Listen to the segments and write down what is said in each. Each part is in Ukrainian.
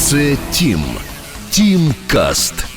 Це Тім. Тім Каст.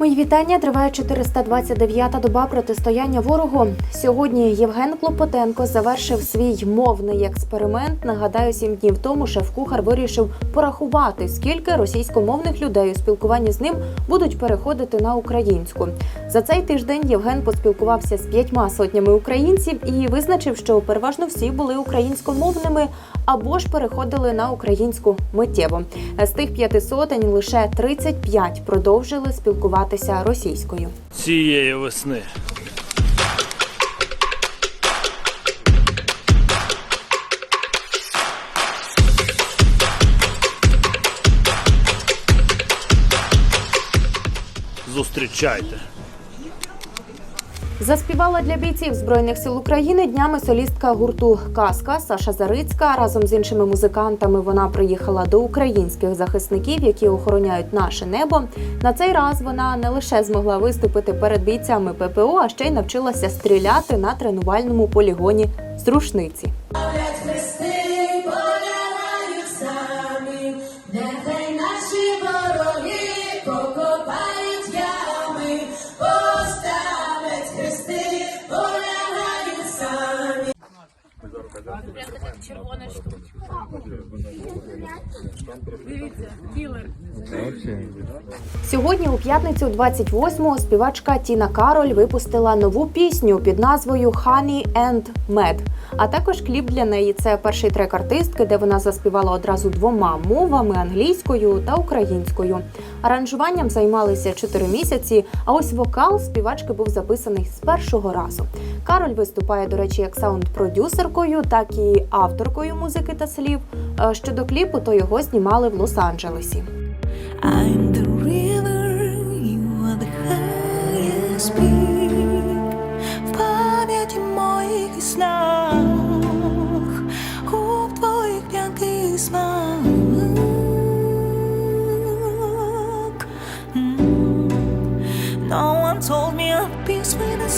Мої вітання триває 429-та доба протистояння ворогу. Сьогодні Євген Клопотенко завершив свій мовний експеримент. Нагадаю, сім днів тому шеф-кухар вирішив порахувати, скільки російськомовних людей у спілкуванні з ним будуть переходити на українську. За цей тиждень Євген поспілкувався з п'ятьма сотнями українців і визначив, що переважно всі були українськомовними або ж переходили на українську миттєво. З тих п'яти сотень лише 35 продовжили спілкуватися російською. цієї весни. Зустрічайте. Заспівала для бійців збройних сил України днями солістка гурту Казка Саша Зарицька. Разом з іншими музикантами вона приїхала до українських захисників, які охороняють наше небо. На цей раз вона не лише змогла виступити перед бійцями ППО, а ще й навчилася стріляти на тренувальному полігоні з рушниці. Сьогодні, у п'ятницю 28-го, співачка Тіна Кароль випустила нову пісню під назвою Honey and Med. А також кліп для неї це перший трек артистки, де вона заспівала одразу двома мовами англійською та українською. Аранжуванням займалися 4 місяці. А ось вокал співачки був записаний з першого разу. Кароль виступає, до речі, як саунд-продюсеркою, так і авторкою музики та слів. Е, Щодо кліпу, то його знімали в Лос-Анджелесі. I'm the river, you are the highest peak.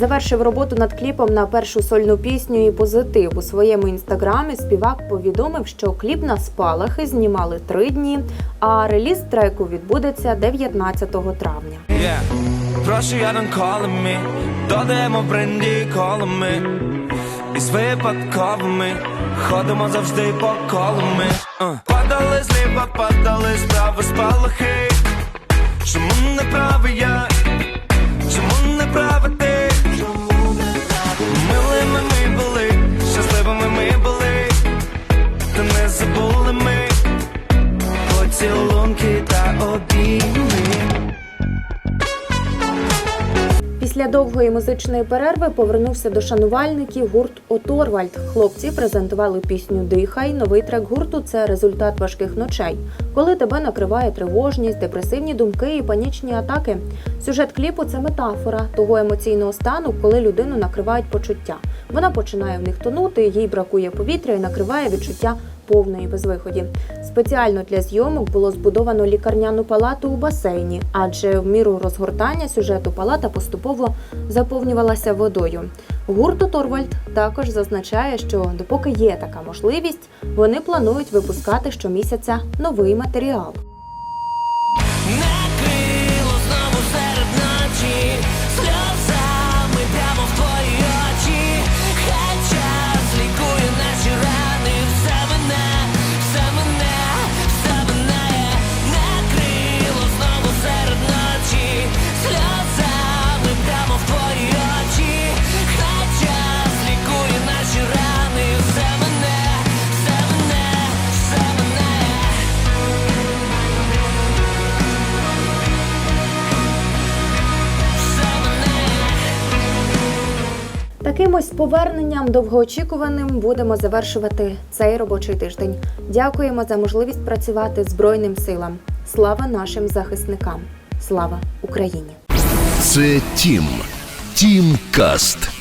Завершив роботу над кліпом на першу сольну пісню і позитив. У своєму інстаграмі співак повідомив, що кліп на спалахи знімали три дні, а реліз треку відбудеться 19 травня. Додаємо бренді колами. Із випадковими ходимо завжди по колами. Uh. Падали зліва, падали справа спалахи. Чому не правий я? Чому не права Після довгої музичної перерви повернувся до шанувальників гурт Оторвальд. Хлопці презентували пісню Дихай. Новий трек гурту це результат важких ночей, коли тебе накриває тривожність, депресивні думки і панічні атаки. Сюжет кліпу це метафора того емоційного стану, коли людину накривають почуття. Вона починає в них тонути, їй бракує повітря і накриває відчуття повної безвиході. Спеціально для зйомок було збудовано лікарняну палату у басейні, адже в міру розгортання сюжету палата поступово заповнювалася водою. Гурт Торвальд також зазначає, що допоки є така можливість, вони планують випускати щомісяця новий матеріал. Якимось поверненням довгоочікуваним будемо завершувати цей робочий тиждень. Дякуємо за можливість працювати Збройним силам. Слава нашим захисникам! Слава Україні! Це Тім. Тім Каст.